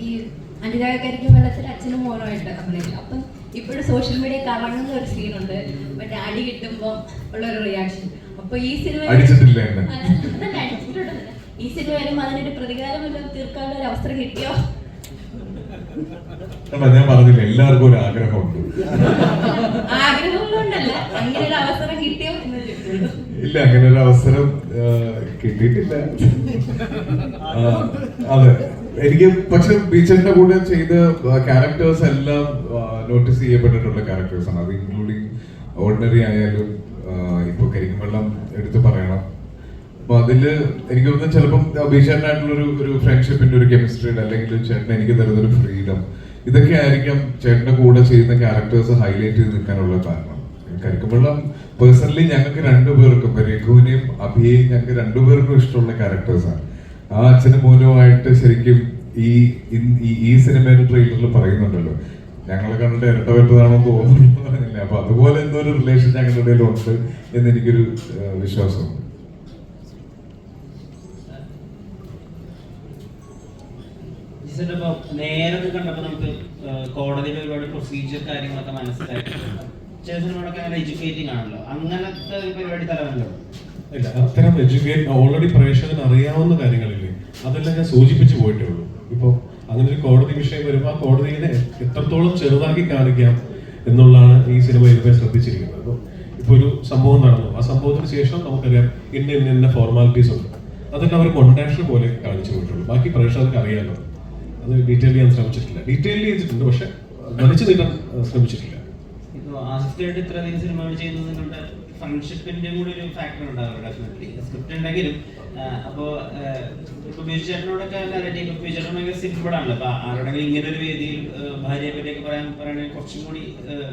ഈ അനുരാഗക്കാരിക്കും വെള്ളത്തിൽ അച്ഛനും മോനുമായിട്ട് കംപ്ലൈന്റ് അപ്പം ഇപ്പോഴും സോഷ്യൽ മീഡിയ കറങ്ങുന്ന ഒരു സീനുണ്ട് മറ്റേ അടി കിട്ടുമ്പോൾ ഉള്ള ഒരു റിയാക്ഷൻ അപ്പൊ ഈ സിനിമ ഈ സിനിമ വരുമ്പോൾ അതിനൊരു പ്രതികാരം തീർക്കാനുള്ള ഒരു അവസരം കിട്ടിയോ? ഞാൻ പറഞ്ഞില്ല എല്ലാവർക്കും ഒരു ആഗ്രഹമുണ്ട് ആഗ്രഹമുള്ളതുകൊണ്ടല്ല അങ്ങനെ ഒരു അവസരം കിട്ടിയോ എന്ന് ചോദിച്ചുള്ളൂ ഇല്ല അങ്ങനെ ഒരു അവസരം കിട്ടിയിട്ടില്ല അതെ. എനിക്ക് പക്ഷെ ബീച്ചറിന്റെ കൂടെ ചെയ്ത ക്യാരക്ടേഴ്സ് എല്ലാം നോട്ടീസ് ചെയ്യപ്പെട്ടിട്ടുള്ള ക്യാരക്ടേഴ്സ് ആണ്. അത് ഇൻക്ലൂഡിങ് ഓർഡിനറി ആയാലും ഇപ്പൊ കരിക്കുമ്പെള്ളം എടുത്തു പറയണം. അപ്പൊ അതിൽ എനിക്ക് തോന്നുന്നു ചിലപ്പം ബീച്ചറിനായിട്ടുള്ള ഒരു ഒരു ഫ്രണ്ട്ഷിപ്പിന്റെ ഒരു കെമിസ്ട്രിയുടെ അല്ലെങ്കിൽ ചേട്ടൻ എനിക്ക് തരുന്ന ഒരു ഫ്രീഡം ഇതൊക്കെ ആയിരിക്കും ചേട്ടന്റെ കൂടെ ചെയ്യുന്ന ക്യാരക്ടേഴ്സ് ഹൈലൈറ്റ് ചെയ്ത് നിൽക്കാനുള്ള കാരണം. കരിക്കുമ്പള്ളം പേഴ്സണലി ഞങ്ങൾക്ക് രണ്ടുപേർക്കും രഘുവിനെയും അഭിയെയും ഞങ്ങൾക്ക് രണ്ടുപേർക്കും ഇഷ്ടമുള്ള ക്യാരക്ടേഴ്സാണ് ആ അച്ഛനും മോനുമായിട്ട് ശരിക്കും ഈ ഈ- സിനിമയുടെ ട്രെയിലറിൽ പറയുന്നുണ്ടല്ലോ. ഞങ്ങളെ കണ്ടിട്ട് ഇരട്ട പറ്റതാണെന്ന് തോന്നുന്നു പറഞ്ഞില്ലേ? അപ്പൊ അതുപോലെ എന്തോ ഒരു റിലേഷൻ ഞങ്ങളുടെ ഇടയിൽ ഉണ്ട് എന്ന് എനിക്കൊരു വിശ്വാസമുണ്ട്. നേരത്തെ കണ്ടപ്പോ നമുക്ക് കോടതിയിൽ ഒരുപാട് പ്രൊസീജിയർ കാര്യങ്ങളൊക്കെ മനസ്സിലായി എഡ്യൂക്കേറ്റിംഗ് ആണല്ലോ. അങ്ങനത്തെ ഒരു പരിപാടി ഇല്ല അത്തരം എഡ്യൂക്കേറ്റ് ഓൾറെഡി പ്രേക്ഷകന് അറിയാവുന്ന കാര്യങ്ങളില്ലേ അതെല്ലാം ഞാൻ സൂചിപ്പിച്ചു പോയിട്ടേ ഉള്ളൂ. ഇപ്പോൾ അങ്ങനെ ഒരു കോടതി വിഷയം വരുമ്പോൾ ആ കോടതിയെ എത്രത്തോളം ചെറുതാക്കി കാണിക്കാം എന്നുള്ളതാണ് ഈ സിനിമ ഇതുവരെ ശ്രദ്ധിച്ചിരിക്കുന്നത്. അപ്പോൾ ഇപ്പോൾ ഒരു സംഭവം നടന്നു. ആ സംഭവത്തിന് ശേഷം നമുക്കറിയാം ഇന്ന ഇന്ന ഇന്ന ഫോർമാലിറ്റീസ് ഉണ്ട്. അതെല്ലാം അവർ കൊണ്ടാക്ഷൻ പോലെ കാണിച്ചു പോയിട്ടുള്ളൂ. ബാക്കി പ്രേക്ഷകർക്ക് അറിയാമല്ലോ അത് ഡീറ്റെയിൽ ചെയ്യാൻ ശ്രമിച്ചിട്ടില്ല. ഡീറ്റെയിൽ ചെയ്തിട്ടുണ്ട് പക്ഷെ വലിച്ചു ശ്രമിച്ചിട്ടില്ല. ആസിഫായിട്ട് ഇത്രയധികം സിനിമകൾ ചെയ്യുന്നത് നിങ്ങളുടെ ഫ്രണ്ട്ഷിപ്പിന്റെ കൂടി ഒരു ഫാക്ടർ ഉണ്ടാവും ഡെഫിനറ്റ്ലി സ്ക്രിപ്റ്റ് ഉണ്ടെങ്കിലും. അപ്പോ ഇപ്പൊ ബിജുചേട്ടനോടൊക്കെ അല്ലാതെ ഇപ്പൊ ബിജുചേട്ടൻ ഭയങ്കര സിമ്പിൾ ആണല്ലോ അപ്പൊ ആരോടെങ്കിലും ഇങ്ങനെ ഒരു വേദിയിൽ ഭാര്യയെ പറ്റിയൊക്കെ പറയാൻ പറയുകയാണെങ്കിൽ കുറച്ചും കൂടി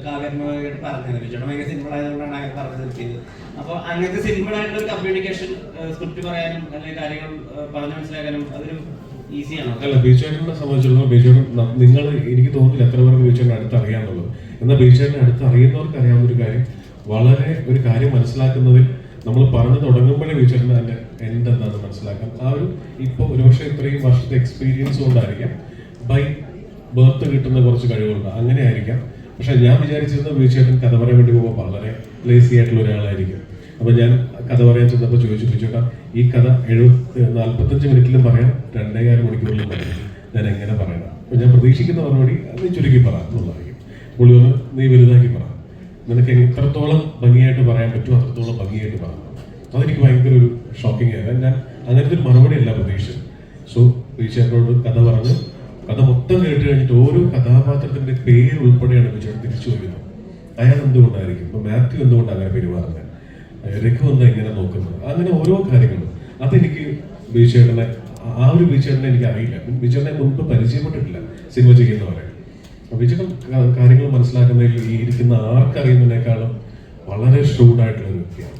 കാവ്യാത്മകമായിട്ട് പറഞ്ഞത് ബിജുചേട്ടൻ ഭയങ്കര സിമ്പിൾ ആയതുകൊണ്ടാണ് അങ്ങനെ പറഞ്ഞു നിർത്തിയത്. അപ്പൊ അങ്ങനത്തെ സിമ്പിൾ ആയിട്ടുള്ള കമ്മ്യൂണിക്കേഷൻ സ്ക്രിപ്റ്റ് പറയാനും അല്ലെങ്കിൽ കാര്യങ്ങൾ പറഞ്ഞു മനസ്സിലാക്കാനും അതൊരു ഈസിയാണ് അല്ല ബിജുചേട്ടനെ സംബന്ധിച്ചിടത്തോളം ബീച്ചേട്ടൻ നിങ്ങൾ എനിക്ക് തോന്നുന്നില്ല എത്ര പേർക്ക് ബിജുചേട്ടൻ അടുത്ത് അറിയാന്നുള്ളത്. എന്നാൽ ബീച്ചേട്ടനെ അടുത്ത് അറിയുന്നവർക്ക് അറിയാവുന്ന ഒരു കാര്യം. വളരെ ഒരു കാര്യം മനസ്സിലാക്കുന്നതിൽ നമ്മൾ പറഞ്ഞു തുടങ്ങുമ്പോഴേ ബീച്ചേട്ടന് അതിന്റെ എൻഡ് എന്താണെന്ന് മനസ്സിലാക്കാം. ആ ഒരു ഇപ്പോൾ ഒരുപക്ഷെ ഇത്രയും വർഷത്തെ എക്സ്പീരിയൻസ് കൊണ്ടായിരിക്കാം. ബൈ ബർത്ത് കിട്ടുന്ന കുറച്ച് കഴിവുണ്ട്. അങ്ങനെ ആയിരിക്കാം പക്ഷെ ഞാൻ വിചാരിച്ചിരുന്ന ബീച്ചേട്ടൻ കഥ പറയാൻ വേണ്ടി പോകുമ്പോൾ വളരെ ലേസി ആയിട്ടുള്ള ഒരാളായിരിക്കും. അപ്പൊ ഞാൻ കഥ പറയാൻ ചെന്നപ്പോൾ ചോദിച്ചു ചോദിച്ചോട്ടാ ഈ കഥ എഴുപത്തി നാല്പത്തഞ്ച് മിനിറ്റിലും പറയാം രണ്ടേകാല മണിക്കൂറിലും പറയാം. ഞാൻ എങ്ങനെ പറയണം? അപ്പൊ ഞാൻ പ്രതീക്ഷിക്കുന്ന മറുപടി അത് ചുരുക്കി പറയാം എന്നുള്ളതായിരിക്കും. പറഞ്ഞു നീ വലുതാക്കി പറ. നിനക്ക് എത്രത്തോളം ഭംഗിയായിട്ട് പറയാൻ പറ്റുമോ? അത്രത്തോളം ഭംഗിയായിട്ട് പറ. അതെനിക്ക് ഭയങ്കര ഒരു ഷോക്കിംഗ് ആയിരുന്നു ഞാൻ അങ്ങനത്തെ ഒരു മറുപടി അല്ല പ്രതീക്ഷിച്ചത്. സോ ബീച്ചേട്ടനോട് കഥ പറഞ്ഞ് കഥ മൊത്തം കേട്ട് കഴിഞ്ഞിട്ട് ഓരോ കഥാപാത്രത്തിന്റെ പേര് ഉൾപ്പെടെയാണ് ബീച്ചേട്ടൻ തിരിച്ചു വരുന്നത്. അയാൾ എന്തുകൊണ്ടായിരിക്കും? ഇപ്പൊ മാത്യു എന്തുകൊണ്ടാണ് അങ്ങനെ പെരുമാറുന്നത് രഘു എന്താ ഇങ്ങനെ നോക്കുന്നത്? അങ്ങനെ ഓരോ കാര്യങ്ങളും. അതെനിക്ക് ബീച്ചേട്ടനെ ആ ഒരു ബീച്ചേട്ടനെ എനിക്ക് അറിയില്ല ബീച്ചേട്ടനെ മുൻപ് പരിചയപ്പെട്ടിട്ടില്ല സിനിമ ചെയ്യുന്നവരെ. കാ- കാര്യങ്ങൾ മനസ്സിലാക്കുന്നതിൽ ഈ ഇരിക്കുന്ന ആർക്കറിയുന്നതിനേക്കാളും വളരെ ഷ്രൂഡായിട്ടുള്ള വ്യക്തിയാണ്.